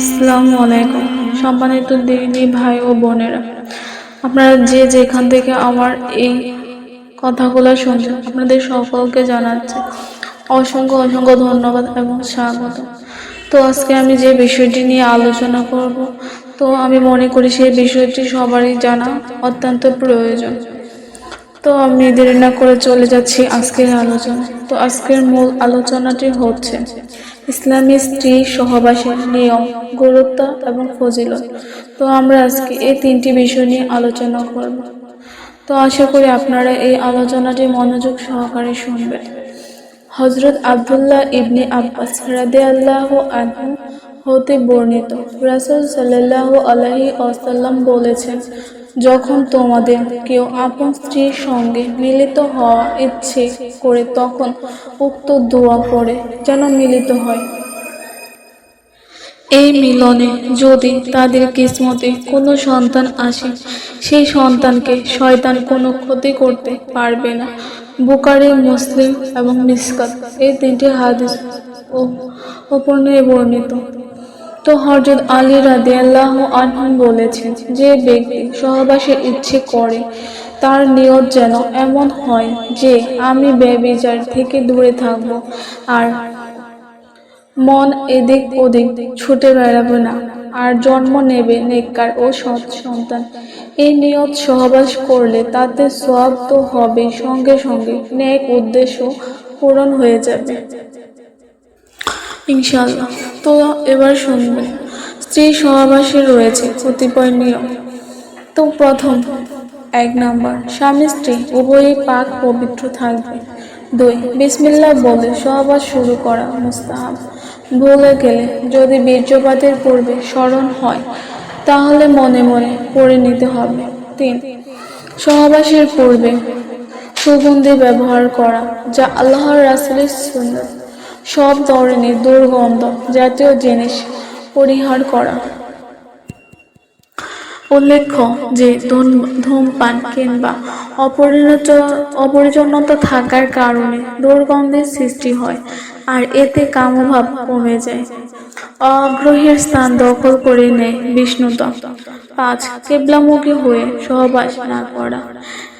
আসসালামু আলাইকুম। সম্মানিত দিনী ভাই ও বোনেরা, আপনারা যে যেখান থেকে আমার এই কথাগুলো শুনছেন, আপনাদের সকলকে জানাচ্ছে অসংখ্য অসংখ্য ধন্যবাদ এবং স্বাগত। তো আজকে আমি যে বিষয়টি নিয়ে আলোচনা করব, তো আমি মনে করি সেই বিষয়টি সবারই জানা অত্যন্ত প্রয়োজন। তো আমি দেরি না করে চলে যাচ্ছি আজকের আলোচনা তো আজকের মূল আলোচনাটি হচ্ছে ইসলামী স্ত্রী সহবাসের নিয়ম, গুরুত্ব এবং ফজিলত। তো আমরা আজকে এই তিনটি বিষয় নিয়ে আলোচনা করব। তো আশা করি আপনারা এই আলোচনাটি মনোযোগ সহকারে শুনবেন। হজরত আবদুল্লাহ ইবনে আব্বাস রাদে আল্লাহ আনহু হতে বর্ণিত। রাসুল সাল্লাহ আলাহি আসাল্লাম বলেছেন, যখন তোমাদের কেউ আপন স্ত্রীর সঙ্গে মিলিত হওয়া ইচ্ছে করে, তখন উক্ত দোয়া পড়ে যেন মিলিত হয়। এই মিলনে যদি তাদের কিসমতে কোনো সন্তান আসে, সেই সন্তানকে শয়তান কোনো ক্ষতি করতে পারবে না। বুকারি মুসলিম এবং মিসকাত এই তিনটি হাদিস ও নিয়ে বর্ণিত। তো হরজত আলী রাদি আল্লাহ আনহম বলেছেন, যে ব্যক্তি সহবাসের ইচ্ছে করে, তার নিয়ত যেন এমন হয় যে আমি ব্যবিচার থেকে দূরে থাকব আর মন এদিক ওদিক ছুটে বেড়াবে না আর জন্ম নেবে নেককার ও সৎ সন্তান। এই নিয়ত সহবাস করলে তাতে সব তো হবে সঙ্গে সঙ্গে নেক উদ্দেশ্য পূরণ হয়ে যাবে। ইনশাল্লাহ। তো এবার শুনবেন স্ত্রী সহবাসে রয়েছে কতিপয় নিয়ম। তো প্রথম, এক নাম্বার, স্বামী স্ত্রী, উভয়ই পাক পবিত্র থাকবে। দুই, বিসমিল্লাহ বলে সহবাস শুরু করা মুস্তাহাব। ভুলে গেলে যদি বীর্যপাতের পূর্বে স্মরণ হয়, তাহলে মনে মনে পড়ে নিতে হবে। তিন, সহবাসের পূর্বে সুগন্ধি ব্যবহার করা, যা আল্লাহর রাসুলের সুন্দর সব ধরনের দুর্গন্ধ জাতীয় জিনিস পরিহার করা। উল্লেখ্য যে ধূমপান কিংবা অপরিণত, অপরিচ্ছন্নতা থাকার কারণে দুর্গন্ধের সৃষ্টি হয় আর এতে কামভাব কমে যায়। অগ্রহের স্থান দখল করে নেয় বিষ্ণুতা। পাঁচ, কেবলামুখী হয়ে সহবাস না করা।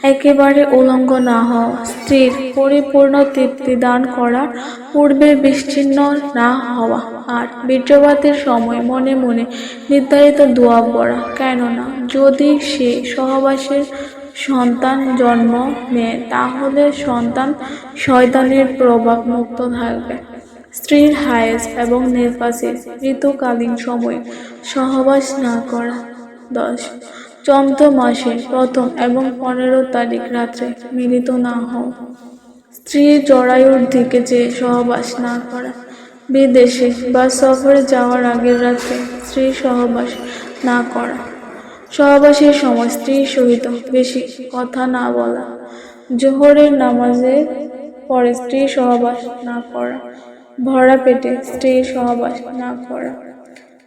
একেবারে উলঙ্গ না হওয়া স্ত্রীর পরিপূর্ণ তৃপ্তি দান করা পূর্বে বিচ্ছিন্ন না হওয়া। আর বীর্যপাতের সময় মনে মনে নির্ধারিত দোয়া পড়া। কেননা, যদি সে সহবাসের সন্তান জন্ম নেয়, তাহলে সন্তান শয়তানের প্রভাব মুক্ত থাকবে। স্ত্রীর হায়েজ এবং নেফাসের ঋতুকালীন সময়ে সহবাস না করা দশ চন্দ্র মাসের প্রথম এবং পনেরো তারিখ রাত্রে মিলিত না হও। স্ত্রীর জরায়ুর দিকে যে সহবাস না করা। বিদেশে বা সফরে যাওয়ার আগের রাত্রে স্ত্রী সহবাস না করা। সহবাসের সময় স্ত্রীর সহিত বেশি কথা না বলা। জোহরের নামাজে পরে স্ত্রী সহবাস না করা। ভরা পেটে স্ত্রী সহবাস না করা।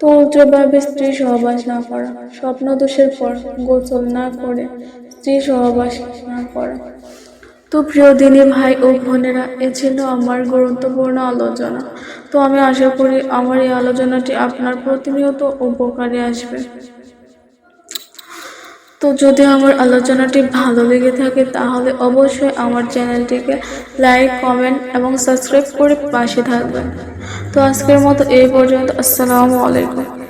তো উল্টোভাবে স্ত্রী সহবাস না করা স্বপ্ন দোষের পর গোসল না করে স্ত্রী সহবাস না করা। তো প্রিয় দিনী ভাই ও বোনেরা, এ ছিল আমার গুরুত্বপূর্ণ আলোচনা। তো আমি আশা করি আমার এই আলোচনাটি আপনার প্রতিনিয়ত উপকারে আসবে। তো যদি আমার আলোচনাটি ভালো লেগে থাকে, তাহলে অবশ্যই আমার চ্যানেলটিকে লাইক, কমেন্ট এবং সাবস্ক্রাইব করে পাশে থাকবেন। তো আজকের মতো এই পর্যন্ত। আসসালামু আলাইকুম।